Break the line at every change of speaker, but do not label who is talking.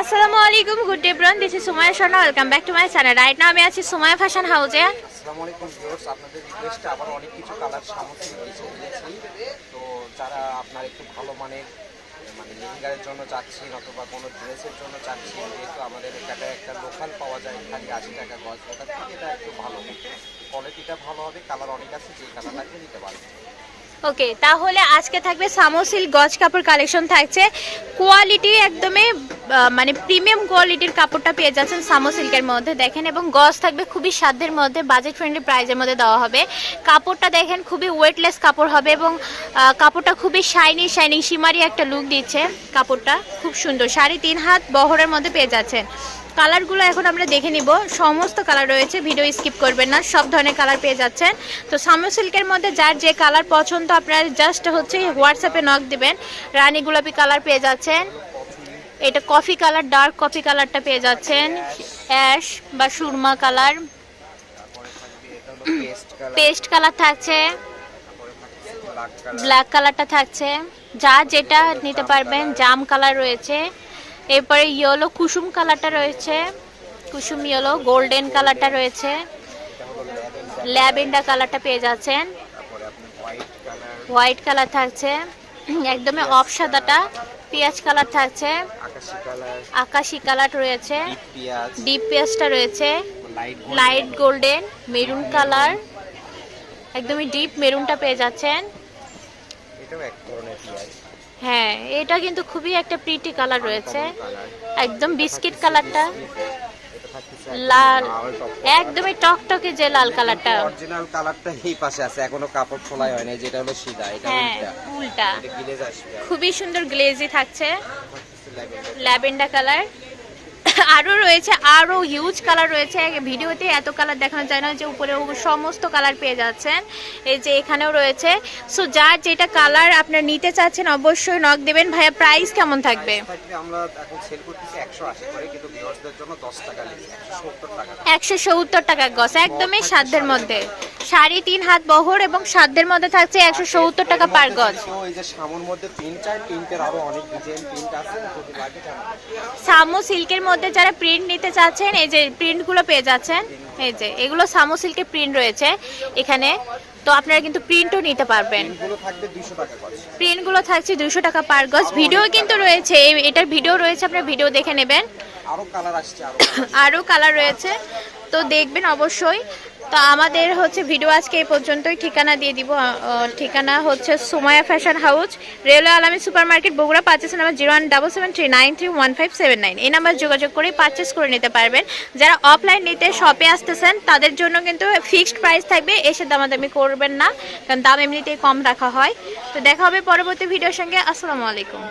আসসালামু আলাইকুম good day ব্রন this is Sumaya Sharma welcome back to my channel right now আমি আছি Sumaiya fashion হাউসে
আসসালামু আলাইকুম ভিউয়ার্স আপনাদের রিকোয়েস্টে আবার অনেক কিছু কালার সামগ্রী দিয়েছি তো যারা আপনার একটু ভালো মানের মানে লেহেঙ্গার জন্য চাচ্ছেন অথবা কোনো ড্রেসের জন্য চাচ্ছেন যেহেতু আমাদের এখানে একটা লোকাল পাওয়া যায় খালি আশি টাকা গজ ওটার থেকে এটা একটু ভালো। কোয়ালিটিটা ভালো হবে কালার অনেক আছে যে কালার লাগবে নিতে পারবেন।
ওকে তাহলে আজকে থাকবে সামোসিল গজ কাপড় কালেকশন থাকছে। কোয়ালিটি একদমই মানে প্রিমিয়াম কোয়ালিটির কাপড়টা পেয়ে যাচ্ছেন সামো সিল্কের মধ্যে। দেখেন, এবং গজ থাকবে খুবই সাধ্যের মধ্যে বাজেট ফ্রেন্ডলি প্রাইজের মধ্যে দেওয়া হবে। কাপড়টা দেখেন, খুবই ওয়েটলেস কাপড় হবে এবং কাপড়টা খুবই শাইনি শাইনিং সিমারি একটা লুক দিচ্ছে কাপড়টা। খুব সুন্দর, শাড়ি তিন হাত বহরের মধ্যে পেয়ে যাচ্ছেন। কালারগুলো এখন আমরা দেখে নিব। সমস্ত কালার রয়েছে ভিডিও স্কিপ করবেন না, সব ধরনের কালার পেয়ে যাচ্ছেন। তো সামো সিল্কের মধ্যে যার যে কালার পছন্দ, আপনারা জাস্ট হচ্ছে হোয়াটসঅ্যাপে নক দেবেন। রানী গোলাপি কালার পেয়ে যাচ্ছেন। এটা কফি কালার ডার্ক কফি কালারটা পেয়ে যাচ্ছেন। অ্যাশ বা সুরমা কালার।
পেস্ট কালার
থাকছে।
ব্ল্যাক কালার
ব্ল্যাক কালারটা থাকছে। যা যেটা নিতে পারবেন, জাম কালার রয়েছে। এরপরে ইয়েলো কুসুম কালারটা রয়েছে। কুসুম ইয়েলো গোল্ডেন কালারটা রয়েছে।
ল্যাভেন্ডার
কালারটা পেয়ে যাচ্ছেন।
হোয়াইট কালার
থাকছে। একদমই অফ সাদাটা পেঁয়াজ কালার থাকছে।
আকাশি কালার
রয়েছে।
ডিপ পেঁয়াজ
ডিপ পেঁয়াজটা রয়েছে।
Light
golden. Maroon colour. একদমই ডিপ মেরুনটা পেয়ে যাচ্ছেন। হ্যাঁ এটা কিন্তু খুবই একটা প্রিটি কালার রয়েছে। একদম বিস্কিট কালারটা। লাল একদমই টকটকে যে লাল কালারটা।
অরিজিনাল কালারটা এই পাশে আছে এখনও কাপড় খোলাই হয় নাই যেটা হলো সিধা এটা
হ্যাঁ
উল্টা।
খুবই সুন্দর গ্লেজি থাকছে।
ল্যাভেন্ডার
কালার আরও রয়েছে আরও হিউজ কালার রয়েছে। ভিডিওতে এত কালার দেখানো যায় না যে উপরে সমস্ত কালার পেয়ে যাচ্ছেন। এই যে এখানেও রয়েছে। সো যার যেটা কালার আপনার নিতে চাচ্ছেন অবশ্যই নক দেবেন। ভাইয়া প্রাইস কেমন থাকবে?
একশো সত্তর টাকা
গছ একদমই সাধ্যের মধ্যে। সাড়ে তিন হাত বহর এবং সাধ্যের মধ্যে থাকছে একশো সত্তর টাকা পার গজ। সামো সিল্কের মধ্যে যারা প্রিন্ট নিতে চাচ্ছেন এই যে প্রিন্টগুলো পেয়ে যাচ্ছেন এই যে এগুলো সামু সিল্কের প্রিন্ট রয়েছে এখানে। তো আপনারা কিন্তু প্রিন্টও নিতে পারবেন।
প্রিন্টগুলো
থাকছে দুশো টাকা পার গজ। ভিডিও কিন্তু রয়েছে এটার ভিডিও রয়েছে আপনার ভিডিও দেখে নেবেন। আরও কালার রয়েছে। তো দেখবেন অবশ্যই তো আমাদের হচ্ছে ভিডিও আজকে এই পর্যন্তই। ঠিকানা দিয়ে দিব ঠিকানা হচ্ছে Sumaya fashion house, railway আলামী supermarket Bogura purchase number zero one double seven three nine three one five seven nine. এই নাম্বার যোগাযোগ করে পারচেস করে নিতে পারবেন। যারা অফলাইন নিতে শপে আসতেছেন, তাদের জন্য কিন্তু ফিক্সড প্রাইস থাকবে এসে দামাদামি করবেন না, কারণ দাম এমনিতেই কম রাখা হয়। তো দেখা হবে পরবর্তী ভিডিওর সঙ্গে। আসসালামু আলাইকুম।